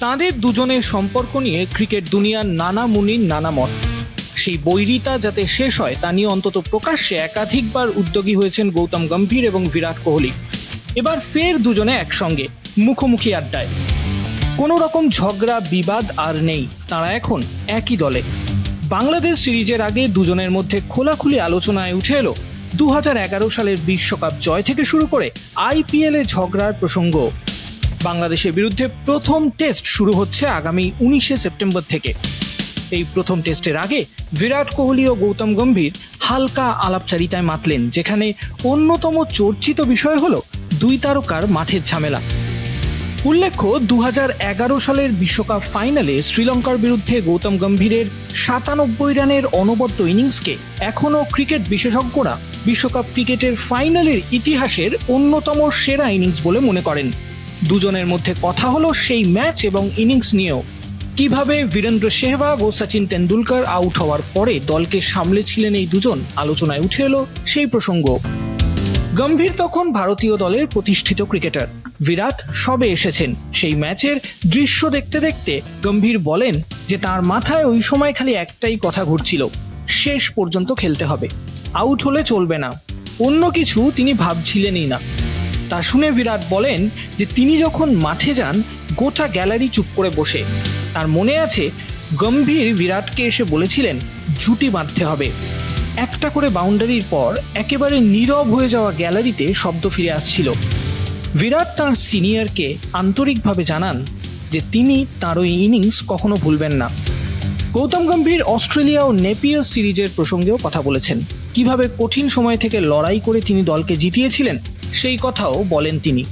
তাঁদের দুজনের সম্পর্ক নিয়ে ক্রিকেট দুনিয়ার নানা মুনির, নানা মত সেই বৈরিতা যাতে শেষ হয়, তা নিয়ে অন্তত প্রকাশ্যে একাধিকবার উদ্যোগী হয়েছেন গৌতম গম্ভীর এবং বিরাট কোহলি। এবার ফের দুজনে একসঙ্গে, মুখোমুখি আড্ডায়। কোনো রকম ঝগড়া, বিবাদ আর নেই। তারা এখন একই দলে। বাংলাদেশ সিরিজের আগে দুজনের মধ্যে খোলাখুলি আলোচনায় উঠে এলো দু হাজার এগারো সালের বিশ্বকাপ জয় থেকে শুরু করে আইপিএলে ঝগড়ার প্রসঙ্গ। বাংলাদেশের বিরুদ্ধে প্রথম টেস্ট শুরু হচ্ছে আগামী উনিশে সেপ্টেম্বর থেকে। এই প্রথম টেস্টের আগে বিরাট কোহলি ও গৌতম গম্ভীর হালকা আলাপচারিতায় মাতলেন, যেখানে অন্যতম চর্চিত বিষয় হল দুই তারকার মাঠের ঝামেলা। উল্লেখ্য দু হাজার এগারো সালের বিশ্বকাপ ফাইনালে শ্রীলঙ্কার বিরুদ্ধে গৌতম গম্ভীরের সাতানব্বই রানের অনবদ্য ইনিংসকে এখনও ক্রিকেট বিশেষজ্ঞরা বিশ্বকাপ ক্রিকেটের ফাইনালের ইতিহাসের অন্যতম সেরা ইনিংস বলে মনে করেন। দুজনের মধ্যে কথা হলো সেই ম্যাচ এবং ইনিংস নিয়েও। কীভাবে বীরেন্দ্র সেহবাগ ও সচিন তেন্ডুলকর আউট হওয়ার পরে দলকে সামলেছিলেন এই দুজন, আলোচনায় উঠে এলো সেই প্রসঙ্গ। গম্ভীর তখন ভারতীয় দলের প্রতিষ্ঠিত ক্রিকেটার। বিরাট সবে এসেছেন। সেই ম্যাচের দৃশ্য দেখতে দেখতে গম্ভীর বলেন যে তার মাথায় ওই সময় খালি একটাই কথা ঘুরছিল, শেষ পর্যন্ত খেলতে হবে। আউট হলে চলবে না। অন্য কিছু তিনি ভাবছিলেনই না। তা শুনে বিরাট বলেন যে তিনি যখন মাঠে যান, গোটা গ্যালারি চুপ করে বসে। তার মনে আছে, গম্ভীর বিরাটকে এসে বলেছিলেন, জুটি বাঁধতে হবে। একটা করে বাউন্ডারির পর একেবারে নীরব হয়ে যাওয়া গ্যালারিতে শব্দ ফিরে আসছিল। বিরাট তার সিনিয়রকে আন্তরিকভাবে জানান যে তিনি তার ওই ইনিংস কখনো ভুলবেন না। গৌতম গম্ভীর অস্ট্রেলিয়া ও নেপিয়ার সিরিজের প্রসঙ্গেও কথা বলেছেন। কীভাবে কঠিন সময় থেকে লড়াই করে তিনি দলকে জিতিয়েছিলেন সেই কথাও বলেন তিনি।